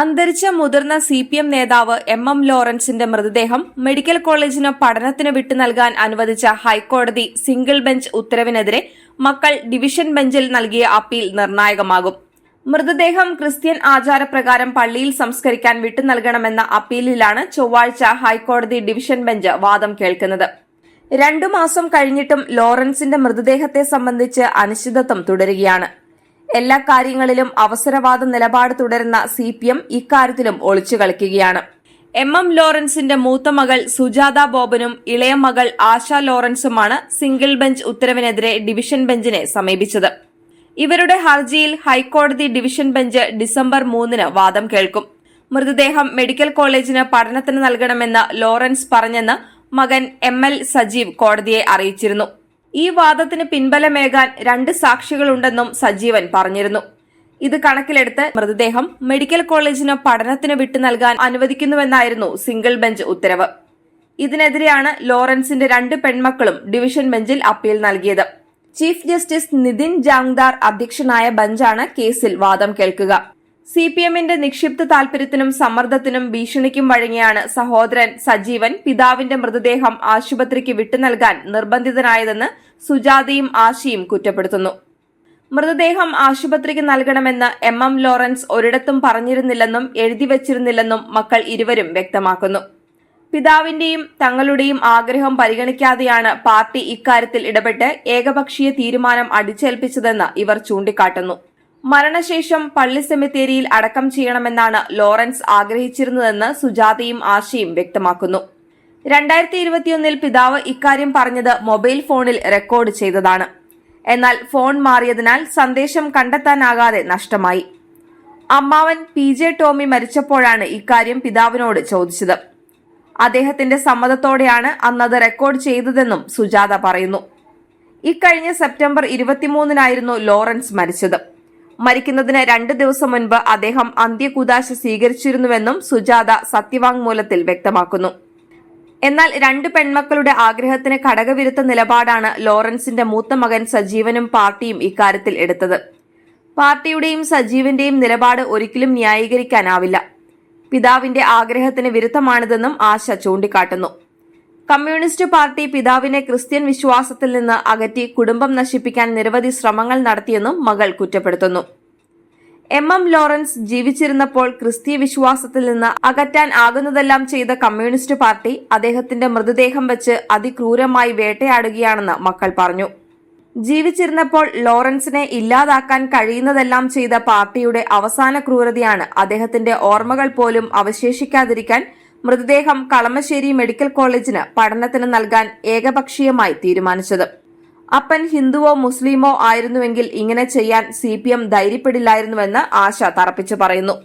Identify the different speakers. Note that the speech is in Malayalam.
Speaker 1: അന്തരിച്ച മുതിർന്ന സി പി എം നേതാവ് എം എം ലോറൻസിന്റെ മൃതദേഹം മെഡിക്കൽ കോളേജിന് പഠനത്തിന് വിട്ടു നൽകാൻ അനുവദിച്ച ഹൈക്കോടതി സിംഗിൾ ബെഞ്ച് ഉത്തരവിനെതിരെ മക്കൾ ഡിവിഷൻ ബെഞ്ചിൽ നൽകിയ അപ്പീൽ നിർണായകമാകും. മൃതദേഹം ക്രിസ്ത്യൻ ആചാരപ്രകാരം പള്ളിയിൽ സംസ്കരിക്കാൻ വിട്ടു നൽകണമെന്ന അപ്പീലിലാണ് ചൊവ്വാഴ്ച ഹൈക്കോടതി ഡിവിഷൻ ബെഞ്ച് വാദം കേൾക്കുന്നത്. രണ്ടു മാസം കഴിഞ്ഞിട്ടും ലോറൻസിന്റെ മൃതദേഹത്തെ സംബന്ധിച്ച് അനിശ്ചിതത്വം തുടരുകയാണ്. എല്ലാ കാര്യങ്ങളിലും അവസരവാദ നിലപാട് തുടരുന്ന സി പി എം ഇക്കാര്യത്തിലും ഒളിച്ചു കളിക്കുകയാണ്. എം എം ലോറൻസിന്റെ മൂത്ത മകൾ സുജാത ബോബനും ഇളയ മകൾ ആശ ലോറൻസുമാണ് സിംഗിൾ ബെഞ്ച് ഉത്തരവിനെതിരെ ഡിവിഷൻ ബെഞ്ചിനെ സമീപിച്ചത്. ഇവരുടെ ഹർജിയിൽ ഹൈക്കോടതി ഡിവിഷൻ ബെഞ്ച് ഡിസംബർ മൂന്നിന് വാദം കേൾക്കും. മൃതദേഹം മെഡിക്കൽ കോളേജിന് പഠനത്തിന് നൽകണമെന്ന് ലോറൻസ് പറഞ്ഞെന്ന് മകൻ എം എൽ സജീവ് കോടതിയെ അറിയിച്ചിരുന്നു. ഈ വാദത്തിന് പിൻബലമേകാൻ രണ്ട് സാക്ഷികളുണ്ടെന്നും സജീവൻ പറഞ്ഞിരുന്നു. ഇത് കണക്കിലെടുത്ത് മൃതദേഹം മെഡിക്കൽ കോളേജിന് പഠനത്തിന് വിട്ടു നൽകാൻ അനുവദിക്കുന്നുവെന്നായിരുന്നു സിംഗിൾ ബെഞ്ച് ഉത്തരവ്. ഇതിനെതിരെയാണ് ലോറൻസിന്റെ രണ്ട് പെൺമക്കളും ഡിവിഷൻ ബെഞ്ചിൽ അപ്പീൽ നൽകിയത്. ചീഫ് ജസ്റ്റിസ് നിതിൻ ജാങ്ദാർ അധ്യക്ഷനായ ബെഞ്ചാണ് കേസിൽ വാദം കേൾക്കുക. സി പി എമ്മിന്റെ നിക്ഷിപ്ത താൽപര്യത്തിനും സമ്മർദ്ദത്തിനും ഭീഷണിക്കും വഴങ്ങിയാണ് സഹോദരൻ സജീവൻ പിതാവിന്റെ മൃതദേഹം ആശുപത്രിക്ക് വിട്ടു നൽകാൻ നിർബന്ധിതനായതെന്ന് സുജാതയും ആശയും കുറ്റപ്പെടുത്തുന്നു. മൃതദേഹം ആശുപത്രിക്ക് നൽകണമെന്ന് എം എം ലോറൻസ് ഒരിടത്തും പറഞ്ഞിരുന്നില്ലെന്നും എഴുതി വച്ചിരുന്നില്ലെന്നും മക്കൾ ഇരുവരും വ്യക്തമാക്കുന്നു. പിതാവിന്റെയും തങ്ങളുടെയും ആഗ്രഹം പരിഗണിക്കാതെയാണ് പാർട്ടി ഇക്കാര്യത്തിൽ ഇടപെട്ട് ഏകപക്ഷീയ തീരുമാനം അടിച്ചേൽപ്പിച്ചതെന്ന് ഇവർ ചൂണ്ടിക്കാട്ടുന്നു. മരണശേഷം പള്ളി സെമിത്തേരിയിൽ അടക്കം ചെയ്യണമെന്നാണ് ലോറൻസ് ആഗ്രഹിച്ചിരുന്നതെന്ന് സുജാതയും ആശയും വ്യക്തമാക്കുന്നു. രണ്ടായിരത്തി ഇരുപത്തിയൊന്നിൽ പിതാവ് ഇക്കാര്യം പറഞ്ഞത് മൊബൈൽ ഫോണിൽ റെക്കോർഡ് ചെയ്തതാണ്. എന്നാൽ ഫോൺ മാറിയതിനാൽ സന്ദേശം കണ്ടെത്താനാകാതെ നഷ്ടമായി. അമ്മാവൻ പി ജെ ടോമി മരിച്ചപ്പോഴാണ് ഇക്കാര്യം പിതാവിനോട് ചോദിച്ചത്. അദ്ദേഹത്തിന്റെ സമ്മതത്തോടെയാണ് അന്നത് റെക്കോർഡ് ചെയ്തതെന്നും സുജാത പറയുന്നു. ഇക്കഴിഞ്ഞ സെപ്റ്റംബർ ഇരുപത്തിമൂന്നിനായിരുന്നു ലോറൻസ് മരിച്ചത്. മരിക്കുന്നതിന് രണ്ട് ദിവസം മുൻപ് അദ്ദേഹം അന്ത്യകുദാശ സ്വീകരിച്ചിരുന്നുവെന്നും സുജാത സത്യവാങ്മൂലത്തിൽ വ്യക്തമാക്കുന്നു. എന്നാൽ രണ്ട് പെൺമക്കളുടെ ആഗ്രഹത്തിന് ഘടകവിരുദ്ധ നിലപാടാണ് ലോറൻസിന്റെ മൂത്ത മകൻ സജീവനും പാർട്ടിയും ഇക്കാര്യത്തിൽ എടുത്തത്. പാർട്ടിയുടെയും സജീവിന്റെയും നിലപാട് ഒരിക്കലും ന്യായീകരിക്കാനാവില്ല. പിതാവിന്റെ ആഗ്രഹത്തിന് വിരുദ്ധമാണിതെന്നും ആശ ചൂണ്ടിക്കാട്ടുന്നു. കമ്മ്യൂണിസ്റ്റ് പാർട്ടി പിതാവിനെ ക്രിസ്ത്യൻ വിശ്വാസത്തിൽ നിന്ന് അകറ്റി കുടുംബം നശിപ്പിക്കാൻ നിരവധി ശ്രമങ്ങൾ നടത്തിയെന്നും മകൾ കുറ്റപ്പെടുത്തുന്നു. എം എം ലോറൻസ് ജീവിച്ചിരുന്നപ്പോൾ ക്രിസ്തീയ വിശ്വാസത്തിൽ നിന്ന് അകറ്റാൻ ആകുന്നതെല്ലാം ചെയ്ത കമ്മ്യൂണിസ്റ്റ് പാർട്ടി അദ്ദേഹത്തിന്റെ മൃതദേഹം വെച്ച് അതിക്രൂരമായി വേട്ടയാടുകയാണെന്ന് മക്കൾ പറഞ്ഞു. ജീവിച്ചിരുന്നപ്പോൾ ലോറൻസിനെ ഇല്ലാതാക്കാൻ കഴിയുന്നതെല്ലാം ചെയ്ത പാർട്ടിയുടെ അവസാന ക്രൂരതയാണ് അദ്ദേഹത്തിന്റെ ഓർമ്മകൾ പോലും അവശേഷിക്കാതിരിക്കാൻ മൃതദേഹം കളമശ്ശേരി മെഡിക്കൽ കോളേജിന് പഠനത്തിന് നൽകാൻ ഏകപക്ഷീയമായി തീരുമാനിച്ചത്. അപ്പൻ ഹിന്ദുവോ മുസ്ലിമോ ആയിരുന്നുവെങ്കിൽ ഇങ്ങനെ ചെയ്യാൻ സി പി എം ധൈര്യപ്പെടില്ലായിരുന്നുവെന്ന് ആശ തറപ്പിച്ചു പറയുന്നു.